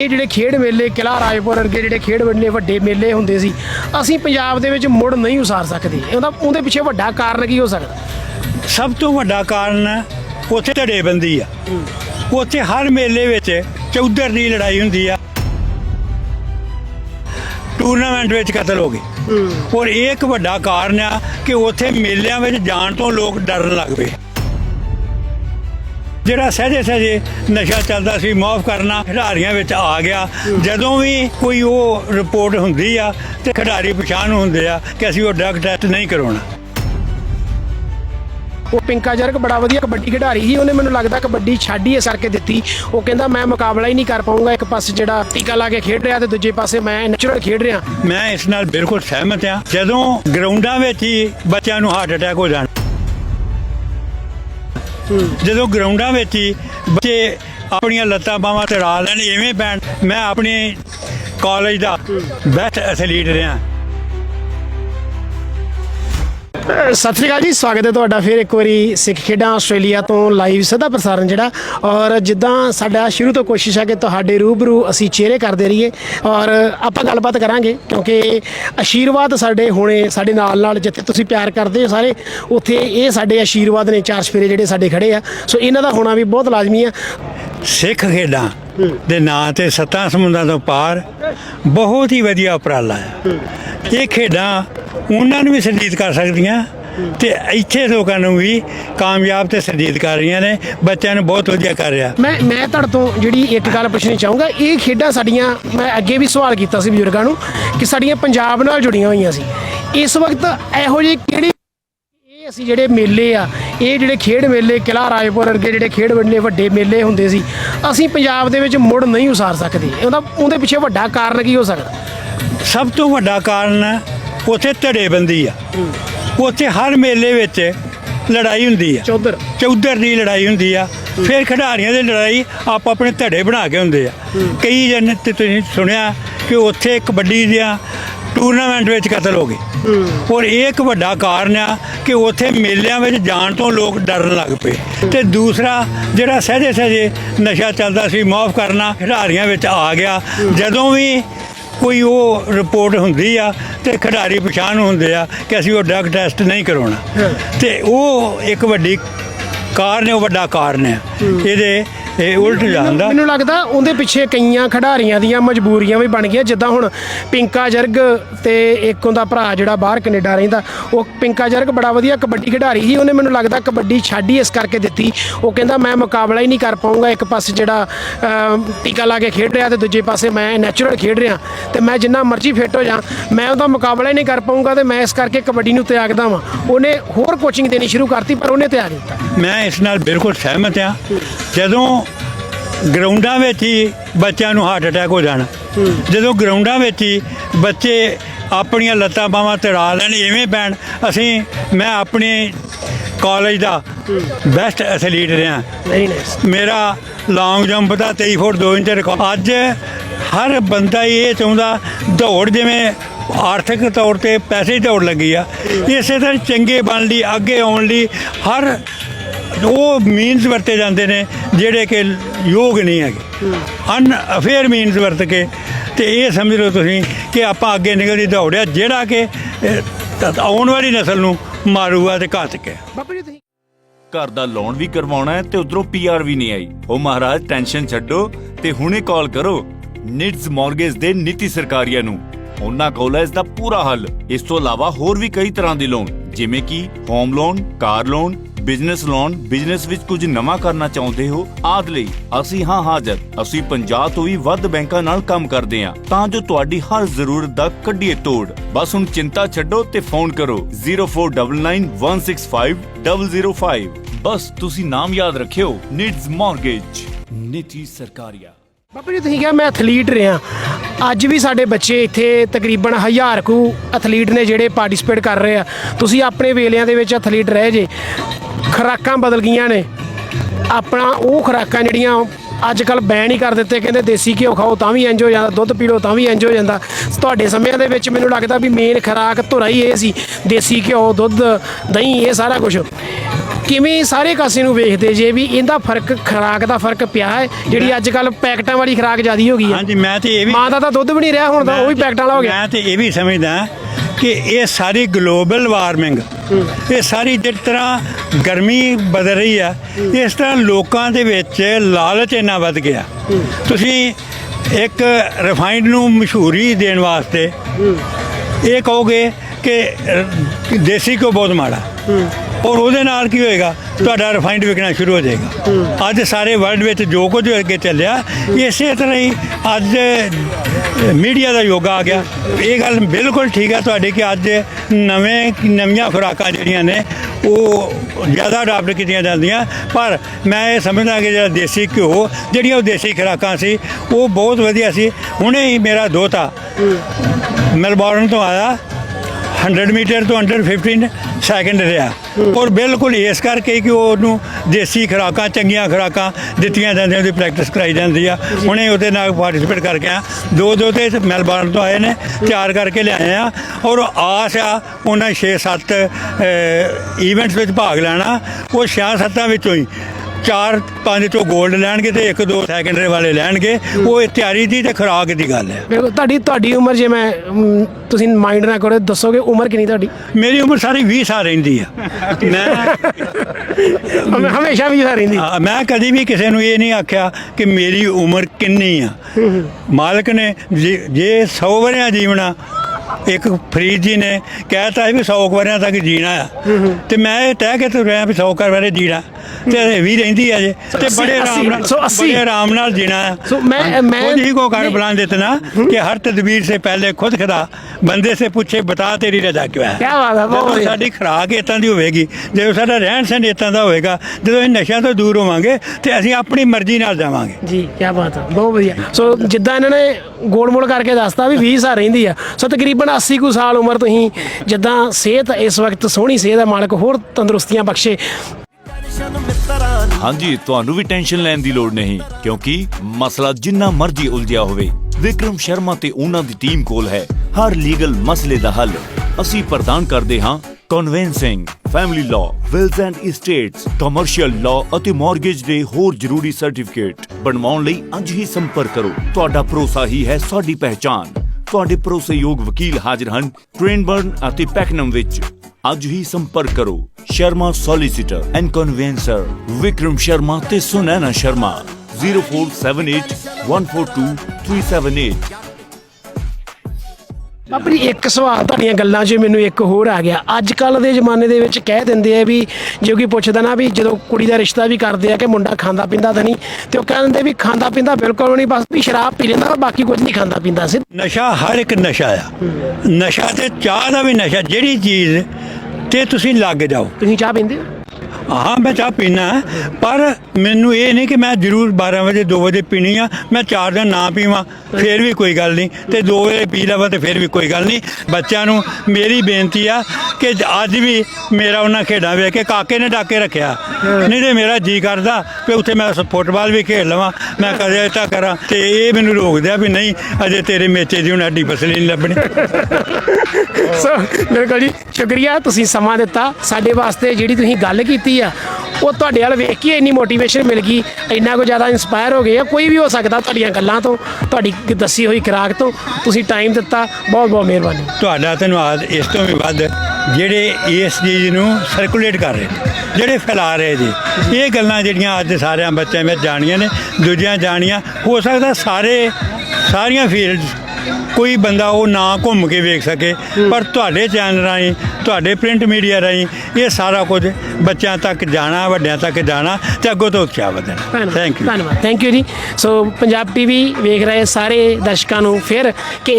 ਇਹ ਜਿਹੜੇ ਖੇਡ ਮੇਲੇ ਕਿਲਾ ਰਾਜਪੁਰ ਵਰਗੇ ਜਿਹੜੇ ਖੇਡ ਮੇਲੇ ਵੱਡੇ ਮੇਲੇ ਹੁੰਦੇ ਸੀ ਅਸੀਂ ਪੰਜਾਬ ਦੇ ਵਿੱਚ ਮੁੜ ਨਹੀਂ ਉਸਾਰ ਸਕਦੇ। ਉਹਦਾ ਉਹਦੇ ਪਿੱਛੇ ਵੱਡਾ ਕਾਰਨ ਕੀ ਹੋ ਸਕਦਾ? ਸਭ ਤੋਂ ਵੱਡਾ ਕਾਰਨ ਉੱਥੇ ਧੜੇਬੰਦੀ ਆ। ਉੱਥੇ ਹਰ ਮੇਲੇ ਵਿੱਚ ਚੌਧਰ ਦੀ ਲੜਾਈ ਹੁੰਦੀ ਆ। ਟੂਰਨਾਮੈਂਟ ਵਿੱਚ ਕਤਲ ਹੋ ਗਏ। ਔਰ ਇਹ ਇੱਕ ਵੱਡਾ ਕਾਰਨ ਆ ਕਿ ਉੱਥੇ ਮੇਲਿਆਂ ਵਿੱਚ ਜਾਣ ਤੋਂ ਲੋਕ ਡਰਨ ਲੱਗ ਪਏ। ਜਿਹੜਾ ਸਹਜੇ ਸਹਜੇ ਨਸ਼ਾ ਚੱਲਦਾ ਸੀ ਮਾਫ ਕਰਨਾ ਖਿਡਾਰੀਆਂ ਵਿੱਚ ਆ ਗਿਆ। ਜਦੋਂ ਵੀ ਕੋਈ ਉਹ ਰਿਪੋਰਟ ਹੁੰਦੀ ਆ ਤੇ ਖਿਡਾਰੀ ਪਛਾਣ ਹੁੰਦੇ ਆ ਕਿ ਅਸੀਂ ਉਹ ਡਰਗ ਟੈਸਟ ਨਹੀਂ ਕਰਾਉਣਾ। ਉਹ ਪਿੰਕਾ ਜਰਗ ਬੜਾ ਵਧੀਆ ਕਬੱਡੀ ਖਿਡਾਰੀ ਸੀ। ਉਹਨੇ ਮੈਨੂੰ ਲੱਗਦਾ ਕਬੱਡੀ ਛੱਡ ਹੀ ਇਸ ਕਰਕੇ ਦਿੱਤੀ। ਉਹ ਕਹਿੰਦਾ ਮੈਂ ਮੁਕਾਬਲਾ ਹੀ ਨਹੀਂ ਕਰ ਪਾਉਂਗਾ ਇੱਕ ਪਾਸੇ ਜਿਹੜਾ ਟੀਕਾ ਲਾ ਕੇ ਖੇਡ ਰਿਹਾ ਤੇ ਦੂਜੇ ਪਾਸੇ ਮੈਂ ਨੈਚੁਰਲ ਖੇਡ ਰਿਹਾ। ਮੈਂ ਇਸ ਨਾਲ ਬਿਲਕੁਲ ਸਹਿਮਤ ਹਾਂ ਜਦੋਂ ਗਰਾਊਂਡਾਂ ਵਿੱਚ ਹੀ ਬੱਚਿਆਂ ਨੂੰ ਹਾਰਟ ਅਟੈਕ ਹੋ ਜਾਣ ਜਦੋਂ ਗਰਾਊਂਡਾਂ ਵਿੱਚ ਹੀ ਬੱਚੇ ਆਪਣੀਆਂ ਲੱਤਾਂ ਬਾਹਾਂ ਤੇ ਲੈਣ ਐਵੇਂ ਪੈਣ ਮੈਂ ਆਪਣੇ ਕਾਲਜ ਦਾ ਬੈਸਟ ਐਥਲੀਟ ਰਿਹਾ। ਸਤਿ ਸ਼੍ਰੀ ਅਕਾਲ ਜੀ, ਸਵਾਗਤ ਹੈ ਤੁਹਾਡਾ ਫਿਰ ਇੱਕ ਵਾਰੀ ਸਿੱਖ ਖੇਡਾਂ ਆਸਟ੍ਰੇਲੀਆ ਤੋਂ ਲਾਈਵ ਸਿੱਧਾ ਪ੍ਰਸਾਰਣ ਜਿਹੜਾ। ਔਰ ਜਿੱਦਾਂ ਸਾਡਾ ਸ਼ੁਰੂ ਤੋਂ ਕੋਸ਼ਿਸ਼ ਹੈ ਕਿ ਤੁਹਾਡੇ ਰੂਬਰੂ ਅਸੀਂ ਚਿਹਰੇ ਕਰਦੇ ਰਹੀਏ। ਔਰ ਆਪਾਂ ਗੱਲਬਾਤ ਕਰਾਂਗੇ ਕਿਉਂਕਿ ਆਸ਼ੀਰਵਾਦ ਸਾਡੇ ਹੋਣੇ ਸਾਡੇ ਨਾਲ ਨਾਲ ਜਿੱਥੇ ਤੁਸੀਂ ਪਿਆਰ ਕਰਦੇ ਹੋ ਸਾਰੇ, ਉੱਥੇ ਇਹ ਸਾਡੇ ਆਸ਼ੀਰਵਾਦ ਨੇ ਚਾਰ ਸਫੇਰੇ ਜਿਹੜੇ ਸਾਡੇ ਖੜੇ ਆ। ਸੋ ਇਹਨਾਂ ਦਾ ਹੋਣਾ ਵੀ ਬਹੁਤ ਲਾਜ਼ਮੀ ਆ। ਸਿੱਖ ਖੇਡਾਂ ਦੇ ਨਾਂ ਤੇ ਸੱਤਾਂ ਸਮੁੰਦਰਾਂ ਤੋਂ ਪਾਰ ਬਹੁਤ ਹੀ ਵਧੀਆ ਉਪਰਾਲਾ ਹੈ। ਇਹ ਖੇਡਾਂ ਉਹਨਾਂ ਨੂੰ ਵੀ ਸੰਜੀਤ ਕਰ ਸਕਦੀਆਂ ਤੇ ਇੱਥੇ ਲੋਕਾਂ ਨੂੰ ਵੀ ਕਾਮਯਾਬ ਤੇ ਸੰਜੀਤ ਕਰ ਰਹੀਆਂ ਨੇ, ਬੱਚਿਆਂ ਨੂੰ ਬਹੁਤ ਵਧੀਆ ਕਰ ਰਿਹਾ। ਮੈਂ ਮੈਂ ਤੁਹਾਡੇ ਤੋਂ ਜਿਹੜੀ ਇੱਕ ਗੱਲ ਪੁੱਛਣੀ ਚਾਹੂੰਗਾ, ਇਹ ਖੇਡਾਂ ਸਾਡੀਆਂ, ਮੈਂ ਅੱਗੇ ਵੀ ਸਵਾਲ ਕੀਤਾ ਸੀ ਬਜ਼ੁਰਗਾਂ ਨੂੰ ਕਿ ਸਾਡੀਆਂ ਪੰਜਾਬ ਨਾਲ ਜੁੜੀਆਂ ਹੋਈਆਂ ਸੀ। ਇਸ ਵਕਤ ਇਹੋ ਜਿਹੀ ਕਿਹੜੀ ਅਸੀਂ ਜਿਹੜੇ ਮੇਲੇ ਆ ਇਹ ਜਿਹੜੇ ਖੇਡ ਮੇਲੇ ਕਿਲਾ ਰਾਜਪੁਰ ਵਰਗੇ ਜਿਹੜੇ ਖੇਡ ਮੇਲੇ ਵੱਡੇ ਮੇਲੇ ਹੁੰਦੇ ਸੀ ਅਸੀਂ ਪੰਜਾਬ ਦੇ ਵਿੱਚ ਮੁੜ ਨਹੀਂ ਉਸਾਰ ਸਕਦੇ। ਉਹਦਾ ਉਹਦੇ ਪਿੱਛੇ ਵੱਡਾ ਕਾਰਨ ਕੀ ਹੋ ਸਕਦਾ? ਸਭ ਤੋਂ ਵੱਡਾ ਕਾਰਨ ਉੱਥੇ ਧੜੇਬੰਦੀ ਆ। ਉੱਥੇ ਹਰ ਮੇਲੇ ਵਿੱਚ ਲੜਾਈ ਹੁੰਦੀ ਆ। ਚੌਧਰ। ਚੌਧਰ ਦੀ ਲੜਾਈ ਹੁੰਦੀ ਆ। ਫਿਰ ਖਿਡਾਰੀਆਂ ਦੀ ਲੜਾਈ ਆਪ ਆਪਣੇ ਧੜੇ ਬਣਾ ਕੇ ਹੁੰਦੇ ਆ। ਕਈ ਜਨ ਤੇ ਤੁਸੀਂ ਸੁਣਿਆ ਕਿ ਉੱਥੇ ਕਬੱਡੀ ਦੀਆਂ ਟੂਰਨਾਮੈਂਟ ਵਿੱਚ ਕਤਲ ਹੋ ਗਏ। ਔਰ ਇਹ ਇੱਕ ਵੱਡਾ ਕਾਰਨ ਆ ਕਿ ਉੱਥੇ ਮੇਲਿਆਂ ਵਿੱਚ ਜਾਣ ਤੋਂ ਲੋਕ ਡਰਨ ਲੱਗ ਪਏ। ਤੇ ਦੂਸਰਾ ਜਿਹੜਾ ਸਹਜੇ ਸਹਜੇ ਨਸ਼ਾ ਚੱਲਦਾ ਸੀ ਮਾਫ ਕਰਨਾ ਖਿਡਾਰੀਆਂ ਵਿੱਚ ਆ ਗਿਆ। ਜਦੋਂ ਵੀ ਕੋਈ ਉਹ ਰਿਪੋਰਟ ਹੁੰਦੀ ਆ ਤੇ ਖਿਡਾਰੀ ਪਛਾਣ ਹੁੰਦੇ ਆ ਕਿ ਅਸੀਂ ਉਹ ਡਰਗ ਟੈਸਟ ਨਹੀਂ ਕਰਾਉਣਾ। ਤੇ ਉਹ ਇੱਕ ਵੱਡੀ ਕਾਰਨ ਹੈ ਉਹ ਵੱਡਾ ਕਾਰਨ ਹੈ। ਇਹਦੇ ਇਹ ਉਲਟ ਜਾਂਦਾ। ਮੈਨੂੰ ਲੱਗਦਾ ਉਹਦੇ ਪਿੱਛੇ ਕਈਆਂ ਖਿਡਾਰੀਆਂ ਦੀਆਂ ਮਜਬੂਰੀਆਂ ਵੀ ਬਣ ਗਈਆਂ ਜਿੱਦਾਂ ਹੁਣ ਪਿੰਕਾ ਜਰਗ ਤੇ ਇੱਕ ਉਹਦਾ ਭਰਾ ਜਿਹੜਾ ਬਾਹਰ ਕੈਨੇਡਾ ਰਹਿੰਦਾ ਉਹ ਪਿੰਕਾ ਜਰਗ ਬੜਾ ਵਧੀਆ ਕਬੱਡੀ ਖਿਡਾਰੀ ਸੀ ਉਹਨੇ ਮੈਨੂੰ ਲੱਗਦਾ ਕਬੱਡੀ ਛੱਡ ਹੀ ਇਸ ਕਰਕੇ ਦਿੱਤੀ। ਉਹ ਕਹਿੰਦਾ ਮੈਂ ਮੁਕਾਬਲਾ ਹੀ ਨਹੀਂ ਕਰ ਪਾਉਂਗਾ ਇੱਕ ਪਾਸੇ ਜਿਹੜਾ ਟੀਕਾ ਲਾ ਕੇ ਖੇਡ ਰਿਹਾ ਤੇ ਦੂਜੇ ਪਾਸੇ ਮੈਂ ਨੈਚੁਰਲ ਖੇਡ ਰਿਹਾ ਤੇ ਮੈਂ ਜਿੰਨਾ ਮਰਜ਼ੀ ਫਿੱਟ ਹੋ ਜਾ ਮੈਂ ਉਹਦਾ ਮੁਕਾਬਲਾ ਹੀ ਨਹੀਂ ਕਰ ਪਾਉਂਗਾ ਤੇ ਮੈਂ ਇਸ ਕਰਕੇ ਕਬੱਡੀ ਨੂੰ ਤਿਆਗਦਾ ਵਾਂ। ਉਹਨੇ ਹੋਰ ਕੋਚਿੰਗ ਦੇਣੀ ਸ਼ੁਰੂ ਕਰਤੀ ਪਰ ਉਹਨੇ ਤਿਆਗ ਦਿੱਤਾ। ਮੈਂ ਇਸ ਨਾਲ ਬਿਲਕੁਲ ਸਹਿਮਤ ਹਾਂ। ਜਦੋਂ ਗਰਾਊਂਡਾਂ ਵਿੱਚ ਹੀ ਬੱਚਿਆਂ ਨੂੰ ਹਾਰਟ ਅਟੈਕ ਹੋ ਜਾਣਾ ਜਦੋਂ ਗਰਾਊਂਡਾਂ ਵਿੱਚ ਹੀ ਬੱਚੇ ਆਪਣੀਆਂ ਲੱਤਾਂ ਬਾਹਾਂ ਤੇ ਰਾ ਲੈਣ ਐਵੇਂ ਪੈਣ ਅਸੀਂ ਮੈਂ ਆਪਣੀ ਕਾਲਜ ਦਾ ਬੈਸਟ ਐਥਲੀਟ ਰਿਹਾ। ਮੇਰਾ ਲੌਂਗ ਜੰਪ ਦਾ 23 ਫੁੱਟ 2 ਇੰਚ ਰਿਕਾਰਡ ਅੱਜ ਹਰ ਬੰਦਾ ਇਹ ਚਾਹੁੰਦਾ ਦੌੜ ਜਿਵੇਂ ਆਰਥਿਕ ਤੌਰ ਤੇ ਪੈਸੇ ਦੌੜ ਲੱਗੀ ਆ ਇਸੇ ਤਰ੍ਹਾਂ ਚੰਗੇ ਬਣ ਲਈ ਅੱਗੇ ਆਉਣ ਲਈ ਹਰ ਉਹ ਮੀਨਸ ਵਰਤੇ ਜਾਂਦੇ ਨੇ। ਜਿਹੜੇ ਕਿ ਯੋਗ ਨਹੀਂ ਹੈਗੇ। ਅਨ ਅਫੇਅਰ ਮੀਨਸ ਵਰਤ ਕੇ ਤੇ ਇਹ ਸਮਝ ਲਓ ਤੁਸੀਂ ਕਿ ਆਪਾਂ ਅੱਗੇ ਨਿਕਲਦੀ ਦੌੜਿਆ ਜਿਹੜਾ ਕਿ ਆਉਣ ਵਾਲੀ ਨਸਲ ਨੂੰ ਮਾਰੂਗਾ ਤੇ ਘਾਤਕ ਹੈ। ਬਾਪੂ ਜੀ ਤੁਸੀਂ ਘਰ ਦਾ ਲੋਨ ਵੀ ਕਰਵਾਉਣਾ ਹੈ ਤੇ ਉਧਰੋਂ ਪੀਆਰ ਵੀ ਨਹੀਂ ਆਈ। ਉਹ ਮਹਾਰਾਜ ਟੈਨਸ਼ਨ ਛੱਡੋ ਤੇ ਹੁਣੇ ਕਾਲ ਕਰੋ। ਨਿਟਸ ਮਾਰਗੇਜ ਦੇ ਨੀਤੀ ਸਰਕਾਰੀਆ ਨੂੰ। ਉਹਨਾਂ ਕੋਲ ਹੈ ਇਸ ਦਾ ਪੂਰਾ ਹੱਲ। ਇਸ ਤੋਂ ਇਲਾਵਾ ਹੋਰ ਵੀ ਕਈ ਤਰ੍ਹਾਂ ਦੇ ਲੋਨ ਜਿਵੇਂ ਕਿ home loan car loan business loan business ਵਿੱਚ ਕੁਝ ਨਵਾਂ ਕਰਨਾ ਚਾਹੁੰਦੇ ਹੋ, ਆਦ ਲਈ ਅਸੀਂ ਹਾਂ ਹਾਜ਼ਰ। ਅਸੀਂ 50 ਤੋਂ ਵੀ ਵੱਧ ਬੈਂਕਾਂ ਨਾਲ ਕੰਮ ਕਰਦੇ ਹਾਂ, ਤਾਂ ਜੋ ਤੁਹਾਡੀ ਹਰ ਜ਼ਰੂਰਤ ਦਾ ਕੱਢੀਏ ਤੋੜ। ਬਸ ਹੁਣ ਚਿੰਤਾ ਛੱਡੋ ਤੇ ਫੋਨ ਕਰੋ। 0499165005 ਬਸ ਤੁਸੀਂ ਨਾਮ ਯਾਦ ਰੱਖਿਓ ਨੀਡਸ ਮਾਰਗੇਜ। ਨੀਤੀ ਸਰਕਾਰੀਆ। ਬਾਪੂ ਜੀ, ਤੁਸੀਂ ਕਿਹਾ ਮੈਂ ਐਥਲੀਟ ਰਿਹਾ। ਅੱਜ ਵੀ ਸਾਡੇ ਬੱਚੇ ਇੱਥੇ ਤਕਰੀਬਨ ਹਜ਼ਾਰ ਕੁ ਐਥਲੀਟ ਨੇ ਜਿਹੜੇ ਪਾਰਟਿਸਿਪੇਟ ਕਰ ਰਹੇ ਆ। ਤੁਸੀਂ ਆਪਣੇ ਵੇਲਿਆਂ ਦੇ ਵਿੱਚ ਐਥਲੀਟ ਰਹੇ ਜੇ। ਖੁਰਾਕਾਂ ਬਦਲ ਗਈਆਂ ਨੇ। ਆਪਣਾ ਉਹ ਖੁਰਾਕਾਂ ਜਿਹੜੀਆਂ ਅੱਜ ਕੱਲ ਬੈਨ ਹੀ ਕਰ ਦਿੱਤੇ ਕਹਿੰਦੇ ਦੇਸੀ ਘਿਓ ਖਾਓ ਤਾਂ ਵੀ ਇੰਜ ਹੋ ਜਾਂਦਾ ਦੁੱਧ ਪੀ ਲਓ ਤਾਂ ਵੀ ਇੰਜ ਹੋ ਜਾਂਦਾ। ਤੁਹਾਡੇ ਸਮਿਆਂ ਦੇ ਵਿੱਚ ਮੈਨੂੰ ਲੱਗਦਾ ਵੀ ਮੇਨ ਖੁਰਾਕ ਧੁਰਾ ਹੀ ਇਹ ਸੀ ਦੇਸੀ ਘਿਓ ਦੁੱਧ ਦਹੀਂ ਇਹ ਸਾਰਾ ਕੁਝ ਕਿਵੇਂ ਸਾਰੇ ਕਾਸੇ ਨੂੰ ਵੇਖਦੇ ਜੇ ਵੀ ਇਹਦਾ ਫ਼ਰਕ ਖੁਰਾਕ ਦਾ ਫ਼ਰਕ ਪਿਆ ਹੈ ਜਿਹੜੀ ਅੱਜ ਕੱਲ ਪੈਕਟਾਂ ਵਾਲੀ ਖੁਰਾਕ ਜ਼ਿਆਦੀ ਹੋ ਗਈ ਹੈ? ਹਾਂਜੀ ਮੈਂ ਤੇ ਇਹ ਵੀ ਮਾਂ ਦਾ ਤਾਂ ਦੁੱਧ ਵੀ ਨਹੀਂ ਰਿਹਾ ਹੁਣ ਤਾਂ ਉਹ ਵੀ ਪੈਕਟਾਂ ਵਾਲਾ ਹੋ ਗਿਆ। ਮੈਂ ਤੇ ਇਹ ਵੀ ਸਮਝਦਾ ਕਿ ਇਹ ਸਾਰੀ ਗਲੋਬਲ ਵਾਰਮਿੰਗ, ਇਹ ਸਾਰੀ ਜਿਸ ਤਰ੍ਹਾਂ ਗਰਮੀ ਬਦਲ ਰਹੀ ਆ, ਇਸ ਤਰ੍ਹਾਂ ਲੋਕਾਂ ਦੇ ਵਿੱਚ ਲਾਲਚ ਇੰਨਾ ਵੱਧ ਗਿਆ। ਤੁਸੀਂ ਇੱਕ ਰਿਫਾਈਨਡ ਨੂੰ ਮਸ਼ਹੂਰੀ ਦੇਣ ਵਾਸਤੇ ਇਹ ਕਹੋਗੇ ਕਿ ਦੇਸੀ ਕੋ ਬਹੁਤ ਮਾੜਾ। ਔਰ ਉਹਦੇ ਨਾਲ ਕੀ ਹੋਏਗਾ? ਤੁਹਾਡਾ ਰਿਫਾਈਨਡ ਵਿਕਣਾ ਸ਼ੁਰੂ ਹੋ ਜਾਏਗਾ। ਅੱਜ ਸਾਰੇ ਵਰਲਡ ਵਿੱਚ ਜੋ ਕੁਝ ਅੱਗੇ ਚੱਲਿਆ ਇਸੇ ਤਰ੍ਹਾਂ ਹੀ ਅੱਜ ਮੀਡੀਆ ਦਾ ਯੋਗਾ ਆ ਗਿਆ। ਇਹ ਗੱਲ ਬਿਲਕੁਲ ਠੀਕ ਹੈ ਤੁਹਾਡੀ ਕਿ ਅੱਜ ਨਵੇਂ ਨਵੀਆਂ ਖੁਰਾਕਾਂ ਜਿਹੜੀਆਂ ਨੇ ਉਹ ਜ਼ਿਆਦਾ ਅਡਾਪਟ ਕੀਤੀਆਂ ਜਾਂਦੀਆਂ। ਪਰ ਮੈਂ ਇਹ ਸਮਝਦਾ ਕਿ ਜਿਹੜਾ ਦੇਸੀ ਘਿਓ ਜਿਹੜੀਆਂ ਉਹ ਦੇਸੀ ਖੁਰਾਕਾਂ ਸੀ ਉਹ ਬਹੁਤ ਵਧੀਆ ਸੀ। ਹੁਣੇ ਹੀ ਮੇਰਾ ਦੋਤਾ ਮੈਲਬੌਰਨ ਤੋਂ ਆਇਆ। 100 ਮੀਟਰ ਤੋਂ ਅੰਡਰ 15 ਸੈਕਿੰਡ ਰਿਹਾ। ਔਰ ਬਿਲਕੁਲ ਇਸ ਕਰਕੇ ਕਿ ਉਹਨੂੰ ਦੇਸੀ ਖੁਰਾਕਾਂ ਚੰਗੀਆਂ ਖੁਰਾਕਾਂ ਦਿੱਤੀਆਂ ਜਾਂਦੀਆਂ ਉਹਦੀ ਪ੍ਰੈਕਟਿਸ ਕਰਾਈ ਜਾਂਦੀ ਆ। ਹੁਣੇ ਉਹਦੇ ਨਾਲ ਪਾਰਟਿਸਿਪੇਟ ਕਰਕੇ ਆ ਦੋ ਦੋ ਤੇ ਮੈਲਬੌਰਨ ਤੋਂ ਆਏ ਨੇ ਤਿਆਰ ਕਰਕੇ ਲਿਆਏ ਆ। ਔਰ ਆਸ ਆ ਉਹਨਾਂ 6-7 ਇਵੈਂਟਸ ਵਿੱਚ ਭਾਗ ਲੈਣਾ। ਉਹ 6-7 ਵਿੱਚੋਂ ਹੀ ਚਾਰ ਪੰਜ ਚੋਂ 골ਡ ਲੈਣਗੇ ਤੇ ਇੱਕ ਦੋ ਸੈਕੰਡਰੀ ਵਾਲੇ ਲੈਣਗੇ। ਉਹ ਇਹ ਤਿਆਰੀ ਦੀ ਤੇ ਖੁਰਾਕ ਦੀ ਗੱਲ ਹੈ। ਬਿਲਕੁਲ ਤੁਹਾਡੀ ਤੁਹਾਡੀ ਉਮਰ ਜੇ ਮੈਂ ਅਮ, ਤੁਸੀਂ ਮਾਈਂਡ ਨਾ ਕਰੋ ਦੱਸੋਗੇ ਉਮਰ ਕਿੰਨੀ ਤੁਹਾਡੀ? ਮੇਰੀ ਉਮਰ ਸਾਰੀ 20 ਸਾਲ ਰਹਿੰਦੀ ਆ ਮੈਂ ਹਮੇ- ਹਮੇਸ਼ਾ ਵੀ ਸਾਰੀ ਰਹਿੰਦੀ। ਮੈਂ ਕਦੀ ਵੀ ਕਿਸੇ ਨੂੰ ਇਹ ਨਹੀਂ ਆਖਿਆ ਕਿ ਮੇਰੀ ਉਮਰ ਕਿੰਨੀ ਆ। ਮਾਲਕ ਨੇ ਜੇ- ਜੇ 100 ਵਰਿਆਂ ਜੀਵਣਾ ਇੱਕ ਫਰੀਦ ਜੀ ਨੇ ਕਹਿਤਾ ਵੀ 100 ਵਰਿਆਂ ਤੱਕ ਜੀਣਾ ਆ। ਤੇ ਮੈਂ ਇਹ ਤੈਅ ਕੇ ਤੁਰਿਆ ਵੀ 100 ਵਰੇ ਜੀਣਾ। ਤੇ ਇਹ ਵੀ ਰਹਿੰਦੀ ਆ ਜੇ। ਤੇ ਬੜੇ ਆਰਾਮ ਨਾਲ ਬੜੇ ਆਰਾਮ ਨਾਲ ਜੀਣਾ ਸੋ ਮੈਂ ਮੈਂ ਖੁਦ ਹੀ ਕੋ ਕਰ ਬੁਲਾ ਦੇਤਨਾ ਕਿ ਹਰ ਤਦਬੀਰ ਸੇ ਪਹਿਲੇ ਖੁਦ ਖੁਦਾ ਬੰਦੇ ਸੇ ਪੁੱਛੇ ਬਤਾ ਤੇਰੀ ਰਜ਼ਾ ਕਿਉਂ ਹੈ? ਕੀ ਬਾਤ ਹੈ ਬਹੁਤ ਸਾਡੀ ਖਰਾਕ ਇਤਾਂ ਦੀ ਹੋਵੇਗੀ ਜੇ ਸਾਡਾ ਰਹਿਣ ਸਹਿਣ ਇਤਾਂ ਦਾ ਹੋਵੇਗਾ ਜਦੋਂ ਇਹ ਨਸ਼ਿਆਂ ਤੋਂ ਦੂਰ ਹੋਵਾਂਗੇ ਤੇ ਅਸੀਂ ਆਪਣੀ ਮਰਜ਼ੀ ਨਾਲ ਜਾਵਾਂਗੇ। ਜੀ ਕੀ ਬਾਤ ਹੈ ਬਹੁਤ ਵਧੀਆ। ਸੋ ਜਿੱਦਾਂ ਇਹਨਾਂ ਨੇ ਗੋਲ ਮੋਲ ਕਰਕੇ ਦੱਸਤਾ ਵੀ 20 ਸਾਲ ਰਹਿੰਦੀ ਆ ਸੋ ਤਕਰੀਬਨ 80 ਕੁ ਸਾਲ ਉਮਰ ਤੁਸੀਂ ਜਿੱਦਾਂ ਸਿਹਤ ਇਸ ਵਕਤ ਸੋਹਣੀ ਸਿਹਤ ਦਾ ਮਾਲਕ ਹੋਰ ਤੰਦਰੁਸਤੀਆਂ ਬਖਸ਼ੇ। ਹਾਂਜੀ, ਤੁਹਾਨੂੰ ਵੀ ਟੈਨਸ਼ਨ ਲੈਣ ਦੀ ਲੋੜ ਨਹੀਂ, ਕਿਉਂਕਿ ਮਸਲਾ ਜਿੰਨਾ ਮਰਜ਼ੀ ਉਲਝਿਆ ਹੋਵੇ, ਵਿਕਰਮ ਸ਼ਰਮਾ ਤੇ ਉਹਨਾਂ ਦੀ ਟੀਮ ਕੋਲ ਹੈ, ਹਰ ਲੀਗਲ ਮਸਲੇ ਦਾ ਹੱਲ। ਅਸੀਂ ਪ੍ਰਦਾਨ ਕਰਦੇ ਹਾਂ conveyancing family law wills and estates commercial law ਅਤੇ ਮਾਰਗੇਜ ਦੇ ਹੋਰ ਜ਼ਰੂਰੀ ਸਰਟੀਫਿਕੇਟ। ਬਣਵਾਉਣ ਲਈ ਅੱਜ ਹੀ ਸੰਪਰਕ ਕਰੋ। ਤੁਹਾਡਾ ਭਰੋਸਾ ਹੀ ਹੈ ਸਾਡੀ ਪਹਿਚਾਣ। ਤੁਹਾਡੇ ਭਰੋਸੇਯੋਗ ਵਕੀਲ ਹਾਜ਼ਰ ਹਨ ਟ੍ਰੇਨਬਰਨ ਅਤੇ ਪੈਕਨਮ ਵਿੱਚ। ਅੱਜ ਹੀ ਸੰਪਰਕ ਕਰੋ Sharma solicitor and conveyancer Vikram Sharma ਤੇ ਸੁਨੈਨਾ ਸ਼ਰਮਾ। 0478 142 378 ਆਪਣੀ ਇੱਕ ਸਵਾਲ ਤੁਹਾਡੀਆਂ ਗੱਲਾਂ 'ਚ ਮੈਨੂੰ ਇੱਕ ਹੋਰ ਆ ਗਿਆ। ਅੱਜ ਕੱਲ ਦੇ ਜ਼ਮਾਨੇ ਦੇ ਵਿੱਚ ਕਹਿ ਦਿੰਦੇ ਆ ਵੀ ਜੇ ਕੋਈ ਪੁੱਛਦਾ ਨਾ ਵੀ ਜਦੋਂ ਕੁੜੀ ਦਾ ਰਿਸ਼ਤਾ ਵੀ ਕਰਦੇ ਆ ਕਿ ਮੁੰਡਾ ਖਾਂਦਾ ਪੀਂਦਾ ਤਾਂ ਨਹੀਂ ਤੇ ਉਹ ਕਹਿੰਦੇ ਵੀ ਖਾਂਦਾ ਪੀਂਦਾ ਬਿਲਕੁਲ ਨਹੀਂ ਬਸ ਵੀ ਸ਼ਰਾਬ ਪੀ ਲੈਂਦਾ ਬਾਕੀ ਕੁਝ ਨਹੀਂ ਖਾਂਦਾ ਪੀਂਦਾ ਸੀ ਨਸ਼ਾ ਹਰ ਇੱਕ ਨਸ਼ਾ ਆ। ਨਸ਼ਾ ਤੇ ਚਾਹ ਦਾ ਵੀ ਨਸ਼ਾ ਜਿਹੜੀ ਚੀਜ਼ ਤੇ ਤੁਸੀਂ ਲੱਗ ਜਾਓ। ਤੁਸੀਂ ਚਾਹ ਪੀਂਦੇ ਹੋ? ਹਾਂ, ਮੈਂ ਚਾਹ ਪੀਣਾ ਪਰ ਮੈਨੂੰ ਇਹ ਨਹੀਂ ਕਿ ਮੈਂ ਜ਼ਰੂਰ 12 ਵਜੇ 2 ਵਜੇ ਪੀਣੀ ਆ। ਮੈਂ ਚਾਰ ਦਿਨ ਨਾ ਪੀਵਾਂ, ਫਿਰ ਵੀ ਕੋਈ ਗੱਲ ਨਹੀਂ। ਤੇ 2 ਵਜੇ ਪੀ ਲਵਾਂ ਤੇ ਫਿਰ ਵੀ ਕੋਈ ਗੱਲ ਨਹੀਂ। ਬੱਚਿਆਂ ਨੂੰ ਮੇਰੀ ਬੇਨਤੀ ਆ ਕਿ ਅੱਜ ਵੀ ਮੇਰਾ ਉਹਨਾਂ ਖੇਡਾਂ ਵੇਖ ਕੇ ਕਾਕੇ ਨੇ ਡਾਕੇ ਰੱਖਿਆ। ਨਹੀਂ ਤੇ ਮੇਰਾ ਜੀ ਕਰਦਾ ਕਿ ਉੱਥੇ ਮੈਂ ਫੁੱਟਬਾਲ ਵੀ ਖੇਡ ਲਵਾਂ। ਮੈਂ ਕਦੇ ਤਾਂ ਕਰਾਂ ਤੇ ਇਹ ਮੈਨੂੰ ਰੋਕਦੇ ਆ ਵੀ ਨਹੀਂ, ਅਜੇ ਤੇਰੇ ਮੇਚੇ ਦੀ ਹੁਣ ਹੱਡੀ ਪਸਲੀ ਨਹੀਂ ਲੱਭਣੀ। ਸੋ ਬਿਲਕੁਲ ਜੀ, ਸ਼ੁਕਰੀਆ, ਤੁਸੀਂ ਸਮਾਂ ਦਿੱਤਾ ਸਾਡੇ ਵਾਸਤੇ, ਜਿਹੜੀ ਤੁਸੀਂ ਗੱਲ ਕੀਤੀ ਆ ਉਹ ਤੁਹਾਡੇ ਵੱਲ ਵੇਖ ਕੇ ਇੰਨੀ ਮੋਟੀਵੇਸ਼ਨ ਮਿਲ ਗਈ ਇੰਨਾ ਕੁ ਜ਼ਿਆਦਾ ਇਨਸਪਾਇਰ ਹੋ ਗਏ ਆ ਕੋਈ ਵੀ ਹੋ ਸਕਦਾ ਤੁਹਾਡੀਆਂ ਗੱਲਾਂ ਤੋਂ ਤੁਹਾਡੀ ਦੱਸੀ ਹੋਈ ਖੁਰਾਕ ਤੋਂ ਤੁਸੀਂ ਟਾਈਮ ਦਿੱਤਾ ਬਹੁਤ ਬਹੁਤ ਮਿਹਰਬਾਨੀ। ਤੁਹਾਡਾ ਧੰਨਵਾਦ ਇਸ ਤੋਂ ਵੀ ਵੱਧ ਜਿਹੜੇ ਇਸ ਚੀਜ਼ ਨੂੰ ਸਰਕੂਲੇਟ ਕਰ ਰਹੇ ਨੇ, ਜਿਹੜੇ ਫੈਲਾ ਰਹੇ ਜੀ। ਇਹ ਗੱਲਾਂ ਜਿਹੜੀਆਂ ਅੱਜ ਸਾਰਿਆਂ ਬੱਚਿਆਂ ਵਿੱਚ ਜਾਣੀਆਂ ਨੇ ਦੂਜਿਆਂ ਜਾਣੀਆਂ ਹੋ ਸਕਦਾ ਸਾਰੇ ਸਾਰੀਆਂ ਫੀਲਡਸ ਕੋਈ ਬੰਦਾ ਉਹ ਨਾ ਘੁੰਮ ਕੇ ਵੇਖ ਸਕੇ ਪਰ ਤੁਹਾਡੇ ਚੈਨਲ ਰਾਹੀਂ ਤੁਹਾਡੇ ਪ੍ਰਿੰਟ ਮੀਡੀਆ ਰਾਹੀਂ ਇਹ ਸਾਰਾ ਕੁਝ ਬੱਚਿਆਂ ਤੱਕ ਜਾਣਾ ਵੱਡਿਆਂ ਤੱਕ ਜਾਣਾ ਤੇ ਅੱਗੋਂ ਤੋਂ ਉੱਚਾ ਵਧਣਾ। ਥੈਂਕ ਯੂ ਧੰਨਵਾਦ thank you ji. So Punjab TV ਵੇਖ ਰਹੇ ਸਾਰੇ ਦਰਸ਼ਕਾਂ ਨੂੰ ਫਿਰ ਕਿ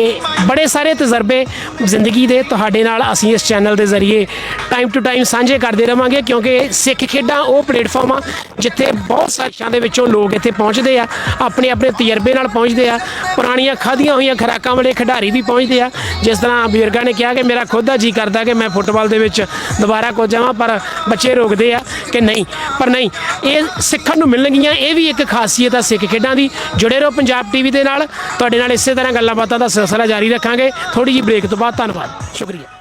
ਬੜੇ ਸਾਰੇ ਤਜਰਬੇ ਜ਼ਿੰਦਗੀ ਦੇ ਤੁਹਾਡੇ ਨਾਲ ਅਸੀਂ ਇਸ ਚੈਨਲ ਦੇ ਜ਼ਰੀਏ ਟਾਈਮ ਟੂ ਟਾਈਮ ਸਾਂਝੇ ਕਰਦੇ ਰਵਾਂਗੇ ਕਿਉਂਕਿ ਸਿੱਖ ਖੇਡਾਂ ਉਹ ਪਲੇਟਫਾਰਮ ਆ ਜਿੱਥੇ ਬਹੁਤ ਸਾਰਿਆਂ ਦੇ ਵਿੱਚੋਂ ਲੋਕ ਇੱਥੇ ਪਹੁੰਚਦੇ ਆ ਆਪਣੇ ਆਪਣੇ ਤਜਰਬੇ ਨਾਲ ਪਹੁੰਚਦੇ ਆ। ਪੁਰਾਣੀਆਂ ਖਾਧੀਆਂ ਹੋਈਆਂ ਖੁਰਾਕਾਂ ਵਾਲੇ ਖਿਡਾਰੀ ਵੀ ਪਹੁੰਚਦੇ ਆ। ਜਿਸ ਤਰ੍ਹਾਂ ਬਜ਼ੁਰਗਾਂ ਨੇ ਕਿਹਾ ਕਿ ਮੇਰਾ ਖੁਦ ਦਾ ਜੀ ਕਰਦਾ ਕਿ ਮੈਂ ਫੁੱਟਬਾਲ ਦੇ ਵਿੱਚ ਦੁਬਾਰਾ ਕੁਝ ਜਾਵਾਂ ਪਰ ਬੱਚੇ ਰੋਕਦੇ ਆ ਕਿ ਨਹੀਂ। ਪਰ ਨਹੀਂ, ਇਹ ਸਿੱਖਣ ਨੂੰ ਮਿਲਣਗੀਆਂ, ਇਹ ਵੀ ਇੱਕ ਖਾਸੀਅਤ ਆ ਸਿੱਖ ਖੇਡਾਂ ਦੀ। ਜੁੜੇ ਰਹੋ ਪੰਜਾਬ ਟੀਵੀ ਦੇ ਨਾਲ। ਤੁਹਾਡੇ ਨਾਲ ਇਸੇ ਤਰ੍ਹਾਂ ਗੱਲਾਂ ਬਾਤਾਂ ਦਾ ਸਿਲਸਿਲਾ ਜਾਰੀ ਰੱਖਾਂਗੇ। ਥੋੜੀ ਜਿਹੀ ਬ੍ਰੇਕ ਤੋਂ ਬਾਅਦ ਧੰਨਵਾਦ। ਸ਼ੁਕਰੀਆ।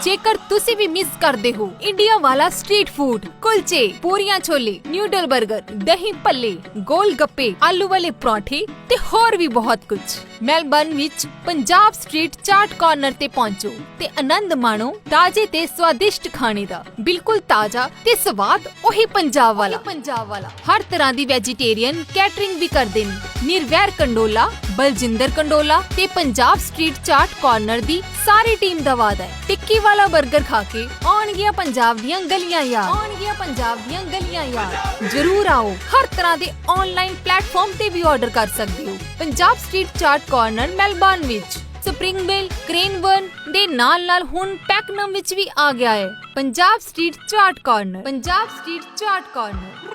ਜੇਕਰ ਤੁਸੀਂ ਵੀ ਮਿਸ ਕਰਦੇ ਹੋ ਇੰਡੀਆ ਵਾਲਾ ਸਟਰੀਟ ਫੂਡ ਕੁਲਚੇ ਪੂਰੀਆਂ ਛੋਲੇ ਨਿਊਡਲ 버ਗਰ ਦਹੀਂ ਭੱਲੇ ਗੋਲ ਗੱਪੇ ਆਲੂ ਵਾਲੇ ਪਰੌਂਠੇ ਤੇ ਹੋਰ ਵੀ ਬਹੁਤ ਕੁਝ ਮੈਲਬਨ ਵਿੱਚ ਪੰਜਾਬ ਸਟਰੀਟ ਚਾਟ ਕਾਰਨਰ ਤੇ ਪਹੁੰਚੋ ਤੇ ਆਨੰਦ ਮਾਣੋ ਤਾਜ਼ੇ ਤੇ ਸਵਾਦਿਸ਼ਟ ਖਾਣੇ ਦਾ ਬਿਲਕੁਲ ਤਾਜ਼ਾ ਤੇ ਸਵਾਦ ਉਹੀ ਪੰਜਾਬ ਵਾਲਾ। ਪੰਜਾਬ ਵਾਲਾ। ਹਰ ਤਰ੍ਹਾਂ ਦੀ ਵੈਜੀਟੇਰੀਅਨ ਕੈਟਰਿੰਗ ਵੀ ਕਰਦੇ ਨੇ। ਨਿਰਵੈਰ ਕੰਡੋਲਾ ਬਲਜਿੰਦਰ ਕੰਡੋਲਾ ਤੇ ਪੰਜਾਬ ਸਟਰੀਟ ਚਾਟ ਕਾਰਨਰ ਦੀ ਸਾਰੀ ਟੀਮ ਦਾ ਵਾਅਦਾ ਹੈ। ਟਿੱਕੀ ਵਾਲਾ 버ਗਰ ਖਾ ਕੇ ਆਉਣਗੀਆਂ ਪੰਜਾਬ ਦੀਆਂ ਗਲੀਆਂ ਯਾਰ। ਆਉਣਗੀਆਂ ਪੰਜਾਬ ਦੀਆਂ ਗਲੀਆਂ ਯਾਰ। ਜਰੂਰ ਆਓ। ਹਰ ਤਰ੍ਹਾਂ ਦੇ ਆਨਲਾਈਨ ਪਲੇਟਫਾਰਮ ਤੇ ਵੀ ਆਰਡਰ ਕਰ ਸਕਦੇ ਹੋ। Punjab street chaat corner Melbourne ਵਿੱਚ। ਸਪ੍ਰਿੰਗਵਿਲ ਕ੍ਰੇਨਵਰਨ ਦੇ ਨਾਲ ਨਾਲ ਹੁਣ ਪੈਕਨਮ ਵਿੱਚ ਵੀ ਆ ਗਿਆ ਹੈ। Punjab street chaat corner Punjab street chaat corner